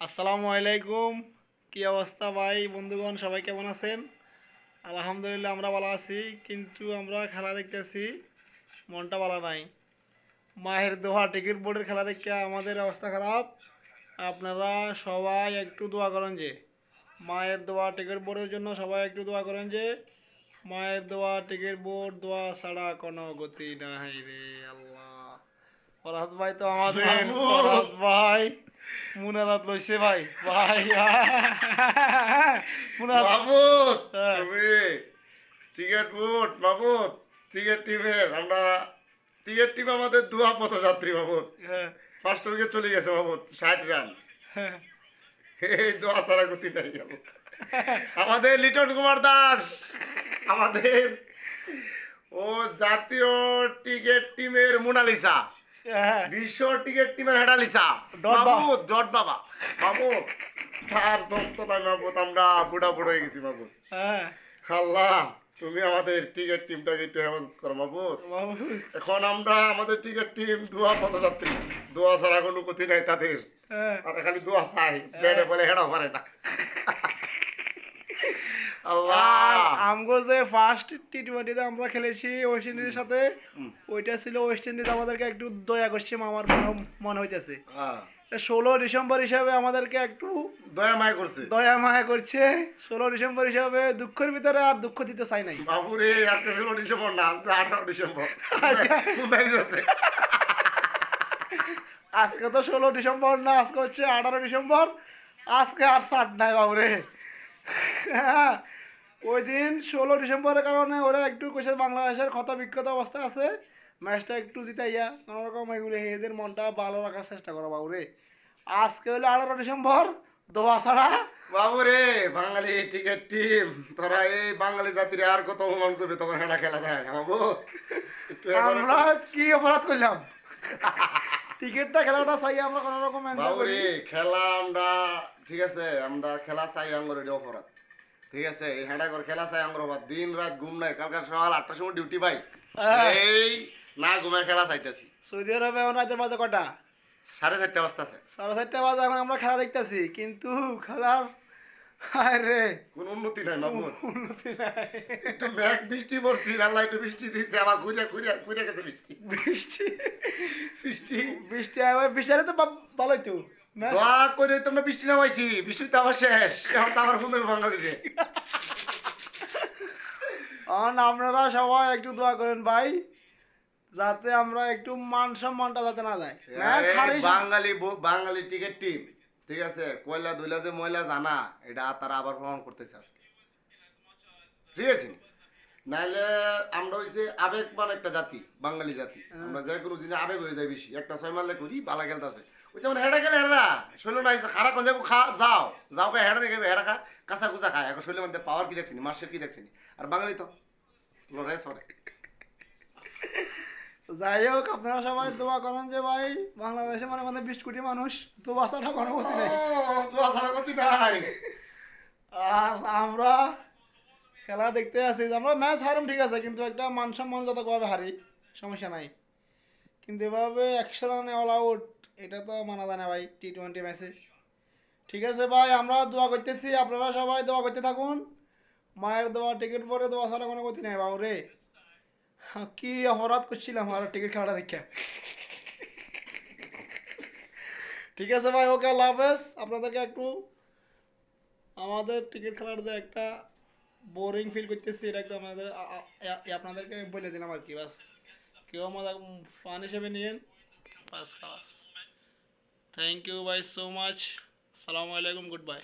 আসসালামু আলাইকুম। কি অবস্থা ভাই, বন্ধুগণ, সবাই কেমন আছেন? আলহামদুলিল্লাহ আমরা ভালো আছি, কিন্তু আমরা খেলা দেখতেছি, মনটা ভালো নাই। মাহের দোহা, টিকিট বোর্ডের খেলা দেখে আমাদের অবস্থা খারাপ। আপনারা সবাই একটু দোয়া করেন যে, মায়ের দোয়া, টিকিট বোর্ডের জন্য সবাই একটু দোয়া করেন যে, মায়ের দোয়া, টিকিট বোর্ড দোয়া ছাড়া কোনো গতি নাই রে আল্লাহ। ফরহাদ ভাই তো আমাদের। মামুন। ভাই। মুনাদাত লইছে ভাই। ভাই মুনাদ মাহমুদ হ্যাঁ। তুমি টিকিট বুট মাহমুদ টিকিট টিমের আমরা টিকিট টিম আমাদের দুয়া পথযাত্রী মাহমুদ হ্যাঁ, ফার্স্ট উইকে চলে গেছে মাহমুদ ষাট রান। হ্যাঁ। এই দোয়া সারা গতি নাই। আমাদের লিটন কুমার দাস আমাদের ও জাতীয় টিকিট টিমের মোনালিসা। হ্যাঁ, বিশ্ব টিকিট টিমের হেডালিসা মাহমুদ বাবা। মাহমুদ তার মাহমুদ আমরা বুড়া বুড়ো হয়ে গেছি মাহমুদ হ্যাঁ। আল্লাহ তুমি আমাদের টিকিট টিমটাকে একটু হেফাজত করো এখন আমরা আমাদের টিকিট টিম দোয়া পথযাত্রী দোয়া ছাড়া কোনো গতি নাই তাদের। হ্যাঁ। তারা খালি দোয়া চাই। ব্যাটে বলে হেডাও পারে না। আল্লাহ। আমগো যে ফার্স্ট টি টোয়েন্টিতে আমরা খেলেছি ওয়েস্ট ইন্ডিজের সাথে। ওইটা ছিল ওয়েস্ট ইন্ডিজ আমাদেরকে একটু দয়া করছে আমার মনে- হইতেছে। হ্যাঁ, ষোলো ডিসেম্বর হিসাবে আমাদেরকে একটু দয়া মায় করছে। দয়া মায়া করছে। ষোলো ডিসেম্বর হিসাবে দুঃখের ভিতরে আর দুঃখ দিতে চাই নাই। বাবুরে আজকে ষোলো ডিসেম্বর না আজকে আঠারো ডিসেম্বর। আচ্ছা। আজকে তো ষোলো ডিসেম্বর না আজকে হচ্ছে আঠারো ডিসেম্বর। আজকে আর সাত নাই বাবুরে। হ্যাঁ। ওই দিন ষোলো ডিসেম্বরের কারণে ওরা একটু কইছে বাংলাদেশের ক্ষত বিক্ষত অবস্থা আছে। ম্যাচটা একটু জিতাইয়া কোনো রকম এগুলো এদের মনটা ভালো রাখার চেষ্টা করো বাবুরে। আজকে হলো আঠারো ডিসেম্বর দোয়া ছাড়া। বাবুরে বাঙালি টিকিট টিম তোরা এই বাঙালি জাতির আর কত অপমান করবে তখন হেলা খেলা দেয় বাবু। আমরা কি অপরাধ করলাম? টিকিটটা খেলাটা চাই আমরা কোনো রকম এনজয় করি। বাবুরে খেলা আমরা ঠিক আছে আমরা খেলা চাই এটা অপরাধ। ঠিক আছে এই হেঁটা করে খেলা চাই অপরাধ দিন রাত ঘুম নাই কালকে সকাল আটটার সময় ডিউটি পাই। এই না ঘুমে খেলা চাইতেছি। সৌদি আরবে এখন রাতের বাজে কটা? সাড়ে চারটে অবস্থা আছে। সাড়ে চারটা বাজে এখন আমরা খেলা দেখতেছি। কিন্তু খেলার আরে কোন উন্নতি নাই মাহমুদ। উন্নতি নাই। একটু মেঘ বৃষ্টি পড়ছি আল্লাহ একটু বৃষ্টি দিচ্ছে আবার ঘুরে ঘুরে ঘুরে গেছে বৃষ্টি। বৃষ্টি। বৃষ্টি। বৃষ্টি আবার বৃষ্টি তো ভালোই তো। দোয়া করে তোমরা বৃষ্টি নামাইছি বৃষ্টি তো আমার শেষ এখন তো আমার ফোন আপনারা সবাই একটু দোয়া করেন ভাই যাতে আমরা একটু মান সম্মানটা যাতে না যায়। বাঙালি বাঙালি টিকেট টিম ঠিক আছে? কয়লা দুইলা যে ময়লা জানা এটা তারা আবার প্রমাণ করতেছে আজকে। ঠিক আছে? নাইলে আমরা হইছে আবেগবান একটা জাতি বাঙালি জাতি। হ্যাঁ। আমরা যে কোনো জিনিস আবেগ হয়ে যায় বেশি। একটা ছয় মারলে করি বালা খেলতেছে। ওই যেমন হেডা গেলে হেরা শৈল না খারা কোন যাব খা যাও। যাও কে হেডা রেখে হেরা খা কাঁচা কুচা খায় এখন শৈলের মধ্যে পাওয়ার কি দেখছিনি মার্শের কি দেখছিনি আর বাঙালি তো লড়াই সরে যাই হোক আপনারা সবাই দোয়া করেন যে ভাই বাংলাদেশে মানে মানে বিশ কোটি মানুষ তো বাঁচাটা কোনো গতি নেই। দোয়া ছাড়া গতি নাই। আর আমরা খেলা দেখতে যে আমরা ম্যাচ হারাম ঠিক আছে কিন্তু একটা মান সম্মান যত কবে হারি সমস্যা নাই। কিন্তু এভাবে একশো রানে অল আউট এটা তো মানা যায় না ভাই টি টোয়েন্টি ম্যাচে ঠিক আছে ভাই আমরা দোয়া করতেছি আপনারা সবাই দোয়া করতে থাকুন। মায়ের দোয়া টিকিট পরে দোয়া ছাড়া কোনো গতি নেই বাবু রে। হ্যাঁ, কি অপরাধ করছিলাম আর টিকিট খেলাটা দেখে। ঠিক আছে ভাই ওকে আল্লাহ হাফেজ। আপনাদেরকে একটু আমাদের টিকিট খেলার যে একটা বোরিং ফিল করতেছি এটা একটু আমাদের আপনাদেরকে বলে দিলাম আর কি বাস। কেউ আমাদের ফান হিসেবে নিয়েন। বাস খালাস thank you guys so much. Assalamu alaikum goodbye.